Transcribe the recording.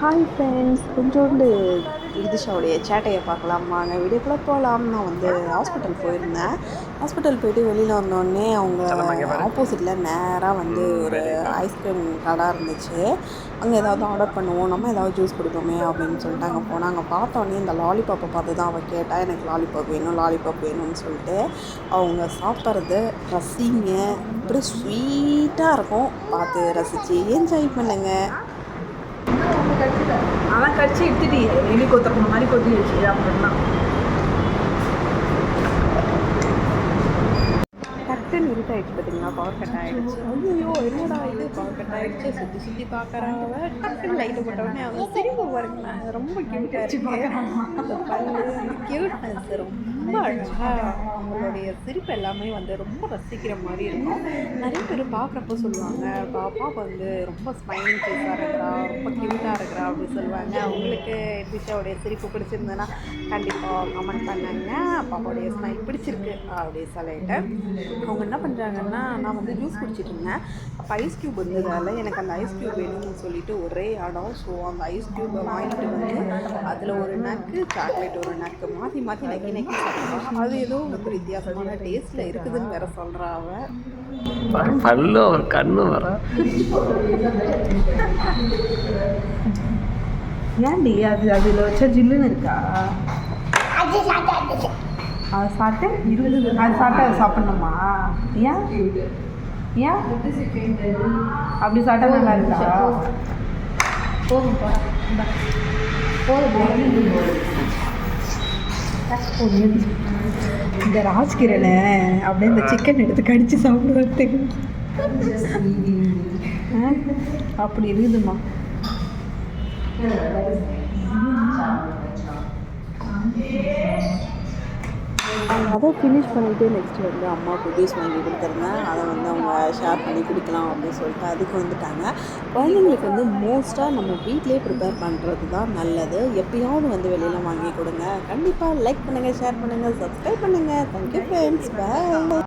Hi friends கொஞ்சோண்டு விதிஷாவுடைய சேட்டையை பார்க்கலாம் வாங்க வீடியோக்குள்ளே போகலாம் நான் வந்து ஹாஸ்பிட்டல் போயிருந்தேன். ஹாஸ்பிட்டல் போயிட்டு வெளியில் வந்தோடனே அவங்க ஆப்போசிட்டில் நேராக வந்து ஒரு ஐஸ்கிரீம் கடை இருந்துச்சு. அங்கே ஏதாவது ஆர்டர் பண்ணுவோம். நம்ம ஏதாவது ஜூஸ் குடிப்போமே அப்படின்னு சொல்லிட்டு அங்கே போனால் அங்கே பார்த்தோன்னே இந்த லாலிபாப்பை பார்த்து தான் அவள் கேட்டால் எனக்கு லாலிபாப் வேணும் லாலிபாப் வேணும்னு சொல்லிட்டு அவங்க சாப்பிட்றது ரசிங்க. இப்படி ஸ்வீட்டாக இருக்கும். பார்த்து ரசித்து என்ஜாய் பண்ணுங்கள் அவன் கடிச்சு எடுத்துட்டு எலி கொத்தப்பன மாதிரி கொத்தி வச்சு அப்படின்னா டக்குன்னு இருட்டாயிடுச்சு பார்த்தீங்களா பவர் கட் ஆகிடுச்சு ஐயோ என்னடா இது? பவர் கட் ஆகிடுச்சு சுற்றி சுற்றி பார்க்குறாங்க டக்குன்னு லைட்டை போட்ட உடனே அவங்க சிரிப்பு பாருங்களேன். ரொம்ப க்யூட்டாக இருக்கு. க்யூட்னஸ் ரொம்ப ரொம்ப அழகாக அவங்களுடைய சிரிப்பு எல்லாமே வந்து ரொம்ப ரசிக்கிற மாதிரி இருக்கும். நிறைய பேர் பார்க்குறப்போ சொல்லுவாங்க பாப்பா வந்து ரொம்ப ஸ்மைலிங் ஃபேஸாக இருக்கிறா ரொம்ப க்யூட்டாக இருக்கிறா அப்படின்னு சொல்லுவாங்க. அவங்களுக்கு திஷாவுடைய சிரிப்பு பிடிச்சிருந்ததுன்னா கண்டிப்பாக கமெண்ட் பண்ணாங்க பாப்பாவுடைய ஸ்மைல் பிடிச்சிருக்கு அப்படின்னு சொல்லிட்டு அவங்க என்ன பண்ணுறாங்கன்னா நான் வந்து ஜூஸ் குடிச்சிட்டு இருந்தேன். அப்போ ஐஸ் க்யூப் இருந்ததால் எனக்கு அந்த ஐஸ் க்யூப் வேணும்னு சொல்லிட்டு ஒரே இடம் ஸோ அந்த ஐஸ் க்யூப்பை வாங்கிட்டு வந்து அதில் ஒரு நக்கு சாக்லேட் ஒரு நக்கு மாற்றி மாற்றி நக்கி நக்கி அது ஏதோ ஒரு வித்தியாசமான டேஸ்ட்டில் இருக்குதுன்னு வேற சொல்கிறா அவ. பல்லு அவர் கண்ணு வர ஏன்டி அது அதில் வச்சா ஜில்லுன்னு இருக்கா? அது சாப்பிட்டு இருக்குது அது சாப்பிட்டு அதை சாப்பிட்ணுமா? ஏன்? ஏன்? அப்படி சாப்பிட்டா நல்லா இருக்கா? போதும் போதும். இந்த ராஜ்கிரனை அப்படியே இந்த சிக்கன் எடுத்து கடிச்சு சாப்பிடுவாரு ஆ, அப்படி இருக்குதுமா அதை ஃபினிஷ் பண்ணிவிட்டு நெக்ஸ்ட் வந்து அம்மாவுக்கு ஜூஸ் வாங்கி கொடுத்துருந்தேன் அதை வந்து அவங்க ஷேர் பண்ணி குடிக்கலாம் அப்படின்னு சொல்லிட்டு அதுக்கு வந்துட்டாங்க. குழந்தைங்களுக்கு வந்து மோஸ்ட்டாக நம்ம வீட்லேயே ப்ரிப்பேர் பண்ணுறது தான் நல்லது. எப்பயாவது வந்து வெளியில் வாங்கி கொடுங்க. கண்டிப்பாக லைக் பண்ணுங்கள் ஷேர் பண்ணுங்கள் சப்ஸ்கிரைப் பண்ணுங்கள் தேங்க்யூ ஃப்ரெண்ட்ஸ் பாய்